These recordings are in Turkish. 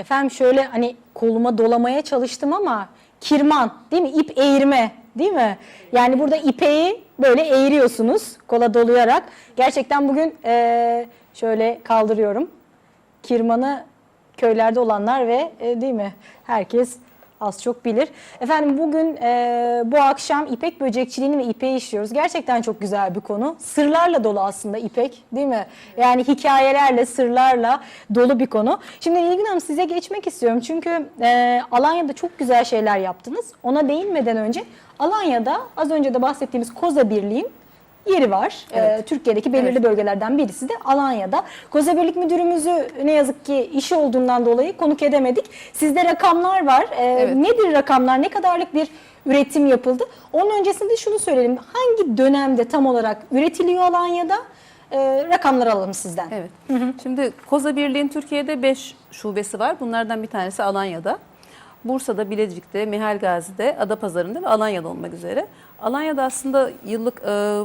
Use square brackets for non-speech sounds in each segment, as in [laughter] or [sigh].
Efendim şöyle hani koluma dolamaya çalıştım ama kirman değil mi? İp eğirme değil mi? Yani burada ipeği böyle eğiriyorsunuz kola dolayarak. Gerçekten bugün eee, şöyle kaldırıyorum. Kirmanı köylerde olanlar ve e, değil mi? Herkes az çok bilir. Efendim bugün e, bu akşam ipek böcekçiliğini ve ipeği işliyoruz. Gerçekten çok güzel bir konu. Sırlarla dolu aslında ipek değil mi? Yani hikayelerle, sırlarla dolu bir konu. Şimdi Nilgün Hanım size geçmek istiyorum. Çünkü e, Alanya'da çok güzel şeyler yaptınız. Ona değinmeden önce Alanya'da az önce de bahsettiğimiz Koza Birliği'nin yeri var. Evet. Ee, Türkiye'deki belirli bölgelerden birisi de Alanya'da. Koza Birlik Müdürümüzü ne yazık ki işi olduğundan dolayı konuk edemedik. Sizde rakamlar var. Ee, Evet. Nedir rakamlar? Ne kadarlık bir üretim yapıldı? Onun öncesinde şunu söyleyelim. Hangi dönemde tam olarak üretiliyor Alanya'da? Ee, rakamları alalım sizden. Evet. Şimdi Koza Birliği'nin Türkiye'de 5 şubesi var. Bunlardan bir tanesi Alanya'da. Bursa'da, Bilecik'te, Mihal Gazi'de, Adapazarı'nda ve Alanya'da olmak üzere. Alanya'da aslında yıllık e,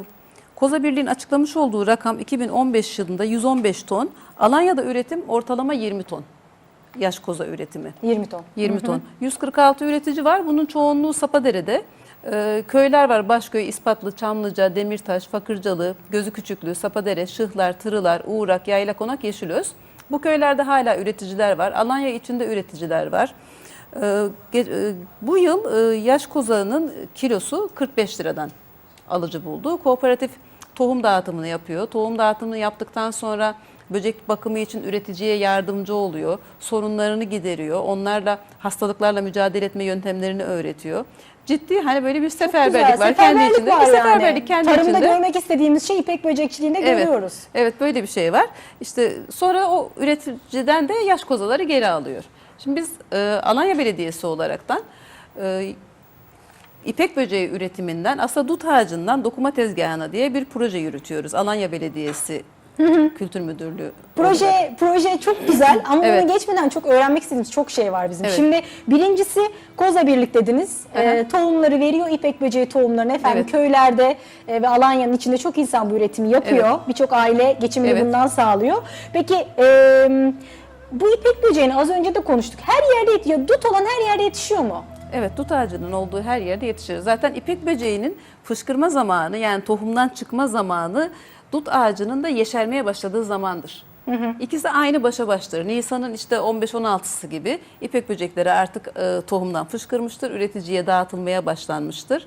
Koza Birliği'nin açıklamış olduğu rakam 2015 yılında 115 ton. Alanya'da üretim ortalama 20 ton. Yaş koza üretimi. 20 ton. 20 ton. 146 üretici var. Bunun çoğunluğu Sapadere'de. Ee, köyler var. Başköy, İspatlı, Çamlıca, Demirtaş, Fakırcalı, Gözü Küçüklü, Sapadere, Şıhlar, Tırılar, Uğrak, Yaylakonak, Yeşilöz. Bu köylerde hala üreticiler var. Alanya içinde üreticiler var. Ee, e, bu yıl e, yaş kozağının kilosu 45 liradan alıcı buldu. Kooperatif tohum dağıtımını yapıyor. Tohum dağıtımını yaptıktan sonra böcek bakımı için üreticiye yardımcı oluyor. Sorunlarını gideriyor. Onlarla hastalıklarla mücadele etme yöntemlerini öğretiyor. Ciddi hani böyle bir seferberlik Güzel, var kendi içinde. var bir yani. seferberlik kendi Tarımda içinde. görmek istediğimiz şey ipek böcekçiliğinde Evet. görüyoruz. Evet böyle bir şey var. İşte sonra o üreticiden de yaş kozaları geri alıyor. Şimdi biz e, Alanya Belediyesi olaraktan e, İpek böceği üretiminden aslında dut ağacından dokuma tezgahına diye bir proje yürütüyoruz. Alanya Belediyesi [laughs] Kültür Müdürlüğü. olarak. Proje proje çok güzel ama Evet. bunu geçmeden çok öğrenmek istediğimiz çok şey var bizim. Evet. Şimdi birincisi Koza Birlik dediniz. Ee, tohumları veriyor ipek böceği tohumlarını efendim Evet. köylerde e, ve Alanya'nın içinde çok insan bu üretimi yapıyor. Evet. Birçok aile geçimini Evet. bundan sağlıyor. Peki e, bu ipek böceğini az önce de konuştuk. Her yerde yetişiyor. Dut olan her yerde yetişiyor mu? Evet dut ağacının olduğu her yerde yetişir. Zaten ipek böceğinin fışkırma zamanı yani tohumdan çıkma zamanı dut ağacının da yeşermeye başladığı zamandır. İkisi aynı başa baştır. Nisan'ın işte 15-16'sı gibi ipek böcekleri artık e, tohumdan fışkırmıştır. Üreticiye dağıtılmaya başlanmıştır.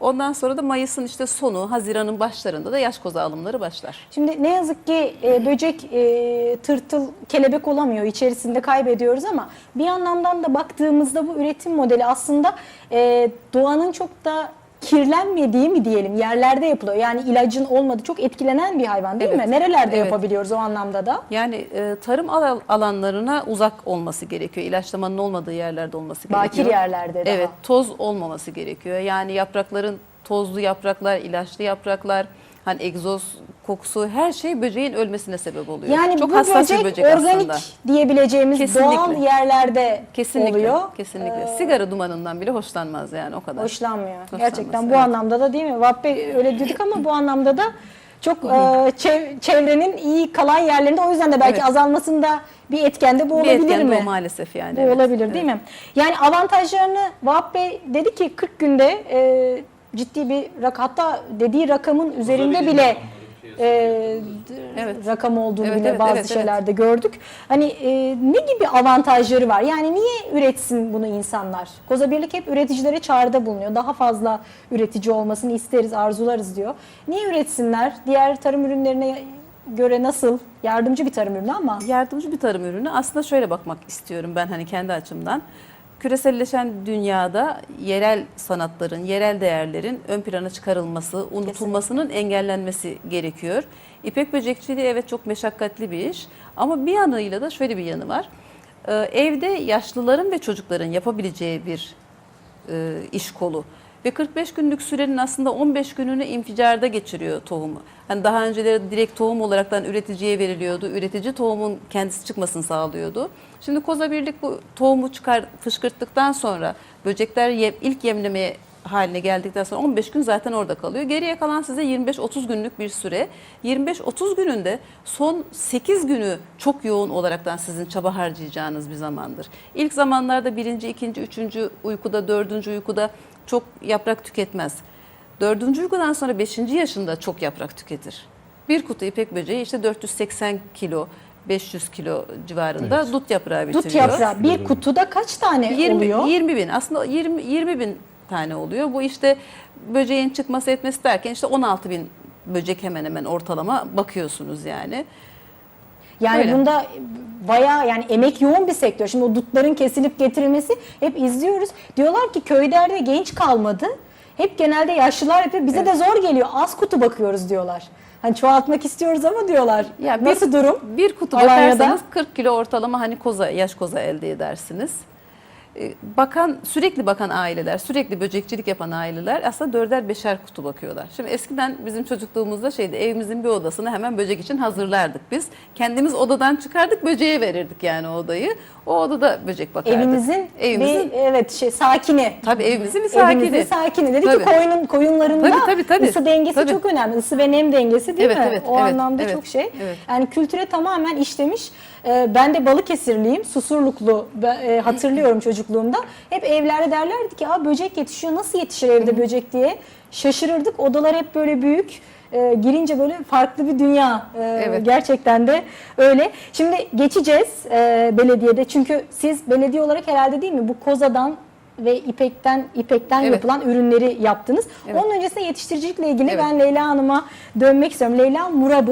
Ondan sonra da Mayıs'ın işte sonu, Haziran'ın başlarında da yaş koza alımları başlar. Şimdi ne yazık ki e, böcek e, tırtıl kelebek olamıyor içerisinde kaybediyoruz ama bir anlamdan da baktığımızda bu üretim modeli aslında e, doğanın çok da kirlenmediği mi diyelim yerlerde yapılıyor. Yani ilacın olmadığı çok etkilenen bir hayvan değil Evet. mi? Nerelerde Evet. yapabiliyoruz o anlamda da? Yani e, tarım al- alanlarına uzak olması gerekiyor. İlaçlamanın olmadığı yerlerde olması Bakir gerekiyor. yerlerde daha. Evet, toz olmaması gerekiyor. Yani yaprakların tozlu yapraklar, ilaçlı yapraklar, hani egzoz kokusu her şey böceğin ölmesine sebep oluyor. Yani Çok bu hassas böcek, bir böcek organik aslında. diyebileceğimiz Kesinlikle. doğal yerlerde Kesinlikle. oluyor. Kesinlikle. Ee, Sigara dumanından bile hoşlanmaz yani o kadar. Hoşlanmıyor. Hoşlanmaz, Gerçekten bu evet. anlamda da değil mi? Vahbe öyle dedik ama bu anlamda da çok e, çev- çevrenin iyi kalan yerlerinde o yüzden de belki Evet. azalmasında bir etken de bu bir olabilir etken mi? o maalesef yani. Bu evet. olabilir değil mi? Yani avantajlarını Vahap Bey dedi ki 40 günde e, ciddi bir rak hatta dediği rakamın üzerinde bile e, Evet. rakam olduğunu Evet, bile evet, bazı evet, evet. şeylerde gördük. Hani e, ne gibi avantajları var? Yani niye üretsin bunu insanlar? Koza Birlik hep üreticilere çağrıda bulunuyor. Daha fazla üretici olmasını isteriz, arzularız diyor. Niye üretsinler? Diğer tarım ürünlerine göre nasıl? Yardımcı bir tarım ürünü ama Yardımcı bir tarım ürünü aslında şöyle bakmak istiyorum ben hani kendi açımdan. Küreselleşen dünyada yerel sanatların, yerel değerlerin ön plana çıkarılması, unutulmasının engellenmesi gerekiyor. İpek böcekçiliği evet çok meşakkatli bir iş ama bir yanıyla da şöyle bir yanı var. Ee, evde yaşlıların ve çocukların yapabileceği bir e, iş kolu. Ve 45 günlük sürenin aslında 15 gününü inficarda geçiriyor tohumu. Hani daha önceleri direkt tohum olaraktan üreticiye veriliyordu. Üretici tohumun kendisi çıkmasını sağlıyordu. Şimdi Koza Birlik bu tohumu çıkar fışkırttıktan sonra böcekler ye- ilk yemlemeye haline geldikten sonra 15 gün zaten orada kalıyor. Geriye kalan size 25-30 günlük bir süre. 25-30 gününde son 8 günü çok yoğun olaraktan sizin çaba harcayacağınız bir zamandır. İlk zamanlarda birinci, ikinci, üçüncü uykuda, dördüncü uykuda çok yaprak tüketmez. Dördüncü uykudan sonra beşinci yaşında çok yaprak tüketir. Bir kutu ipek böceği işte 480 kilo, 500 kilo civarında dut yaprağı bitiriyor. Dut yaprağı bir kutuda kaç tane 20, oluyor? 20 bin aslında 20, 20 bin tane oluyor. Bu işte böceğin çıkması etmesi derken işte 16 bin böcek hemen hemen ortalama bakıyorsunuz yani. Yani Öyle. bunda bayağı yani emek yoğun bir sektör. Şimdi o dutların kesilip getirilmesi hep izliyoruz. Diyorlar ki köylerde genç kalmadı. Hep genelde yaşlılar yapıyor. Bize de zor geliyor. Az kutu bakıyoruz diyorlar. Hani çoğaltmak istiyoruz ama diyorlar. Ya bir- Nasıl durum? Bir kutu Alanya'da? bakarsanız 40 kilo ortalama hani koza, yaş koza elde edersiniz. Ee, Bakan sürekli bakan aileler, sürekli böcekçilik yapan aileler aslında dörder beşer kutu bakıyorlar. Şimdi eskiden bizim çocukluğumuzda şeydi evimizin bir odasını hemen böcek için hazırlardık biz. Kendimiz odadan çıkardık böceğe verirdik yani o odayı. O odada böcek bakardık. Evimizin, evimizin bir evet şey sakini. Tabii evimizin bir sakini. Evimizin sakini. Dedi Tabii. ki koyunun koyunlarında Tabii, tabii, tabii. ısı dengesi Tabii. çok önemli. Isı ve nem dengesi değil Evet, mi? evet, o evet, anlamda evet, çok şey. evet. Yani kültüre tamamen işlemiş. Ee, ben de Balıkesirliyim. Susurluklu e, hatırlıyorum çocukluğumda. Hep evlerde derlerdi ki Aa, böcek yetişiyor. Nasıl yetişir evde böcek diye. Şaşırırdık. Odalar hep böyle büyük. Ee, girince böyle farklı bir dünya. Ee, Evet. Gerçekten de öyle. Şimdi geçeceğiz e, belediyede. Çünkü siz belediye olarak herhalde değil mi bu kozadan ve ipekten ipekten Evet. yapılan ürünleri yaptınız. Evet. Onun öncesinde yetiştiricilikle ilgili Evet. ben Leyla Hanım'a dönmek istiyorum. Leyla Murabı